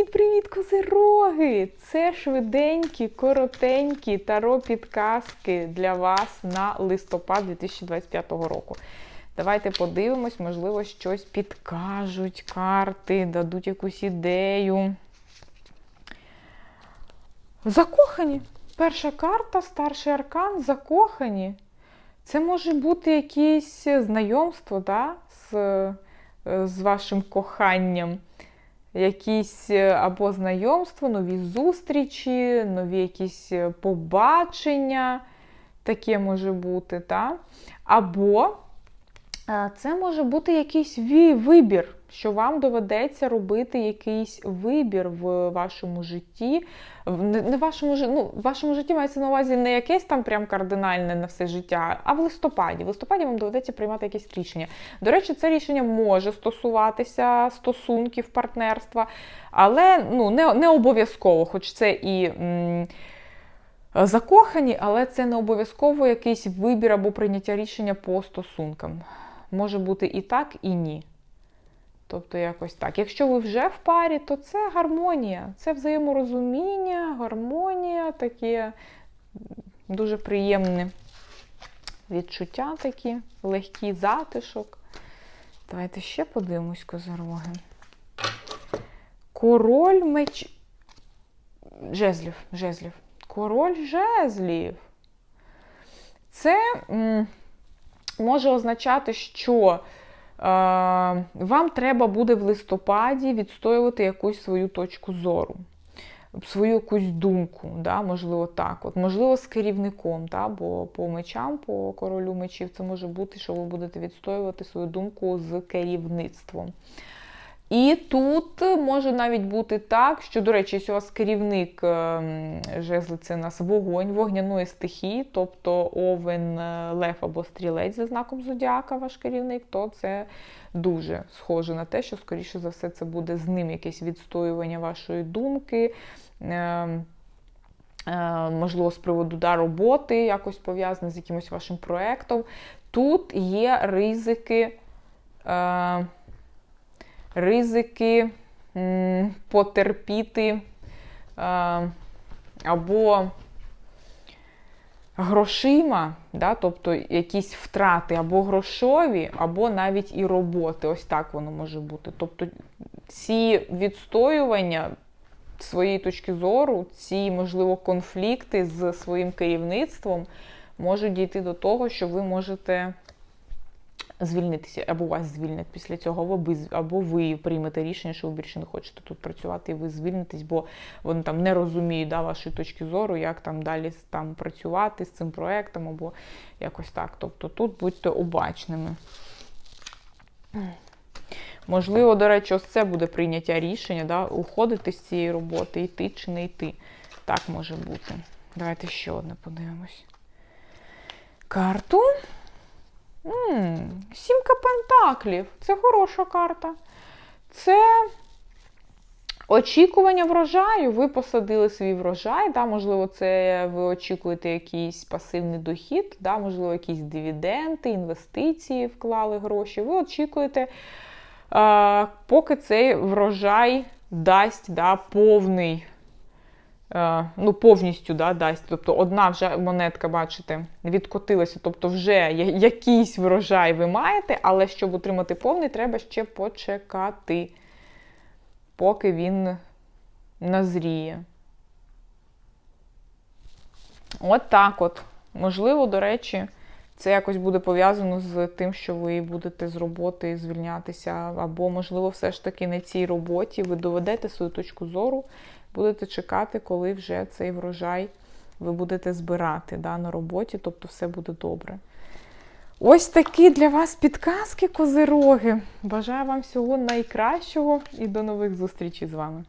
Привіт-привіт, козироги! Це швиденькі, коротенькі таро підказки для вас на листопад 2025 року. Давайте подивимось, можливо, щось підкажуть карти, дадуть якусь ідею. Закохані. Перша карта, старший аркан, закохані. Це може бути якесь знайомство да, з, з вашим коханням. Якісь е, або знайомства, нові зустрічі, нові якісь е, побачення. Таке може бути, та? або це може бути якийсь вибір, що вам доведеться робити якийсь вибір в вашому житті. Не вашому, ну, в вашому житті мається на увазі не якесь там прям кардинальне на все життя, а в листопаді. В листопаді вам доведеться приймати якесь рішення. До речі, це рішення може стосуватися стосунків партнерства, але ну, не, не обов'язково, хоч це і. м, Закохані, але це не обов'язково якийсь вибір або прийняття рішення по стосункам. Може бути і так, і ні. Тобто якось так. Якщо ви вже в парі, то це гармонія, це взаєморозуміння, гармонія, таке дуже приємне відчуття такі, легкий затишок. Давайте ще подивимось козороги. Король меч. Жезлів, жезлів. Король жезлів. Це може означати, що е, вам треба буде в листопаді відстоювати якусь свою точку зору, свою якусь думку, да, можливо, так. От, можливо, з керівником, да, бо по мечам, по королю мечів, це може бути, що ви будете відстоювати свою думку з керівництвом. І тут може навіть бути так, що, до речі, якщо у вас керівник ем, жезли, це у нас вогонь, вогняної стихії, тобто овен, е, лев або стрілець за знаком зодіака, ваш керівник, то це дуже схоже на те, що, скоріше за все, це буде з ним якесь відстоювання вашої думки. ем, е, Можливо, з приводу да, роботи, якось пов'язане з якимось вашим проєктом. Тут є ризики. Е, ризики потерпіти або грошима, да, тобто якісь втрати або грошові, або навіть і роботи. Ось так воно може бути. Тобто ці відстоювання своєї точки зору, ці, можливо, конфлікти з своїм керівництвом можуть дійти до того, що ви можете звільнитися, або вас звільнять після цього, або ви, приймете рішення, що ви більше не хочете тут працювати, і ви звільнитесь, бо вони там не розуміють да, вашої точки зору, як там далі там працювати з цим проектом, або якось так. Тобто тут будьте обачними. Можливо, до речі, ось це буде прийняття рішення, да, уходити з цієї роботи, йти чи не йти. Так може бути. Давайте ще одне подивимось. Карту. М, Сімка пентаклів. Це хороша карта. Це очікування врожаю. Ви посадили свій врожай. Да? Можливо, це ви очікуєте якийсь пасивний дохід, да? можливо, якісь дивіденди, інвестиції вклали гроші. Ви очікуєте, а, поки цей врожай дасть да, повний. Е, ну, повністю да, дасть. Тобто одна вже монетка, бачите, відкотилася, тобто вже якийсь врожай ви маєте, але щоб отримати повний, треба ще почекати, поки він назріє. От так от. Можливо, до речі, це якось буде пов'язано з тим, що ви будете з роботи звільнятися, або, можливо, все ж таки на цій роботі ви доведете свою точку зору, будете чекати, коли вже цей врожай ви будете збирати да, на роботі, тобто все буде добре. Ось такі для вас підказки, козироги. Бажаю вам всього найкращого і до нових зустрічей з вами.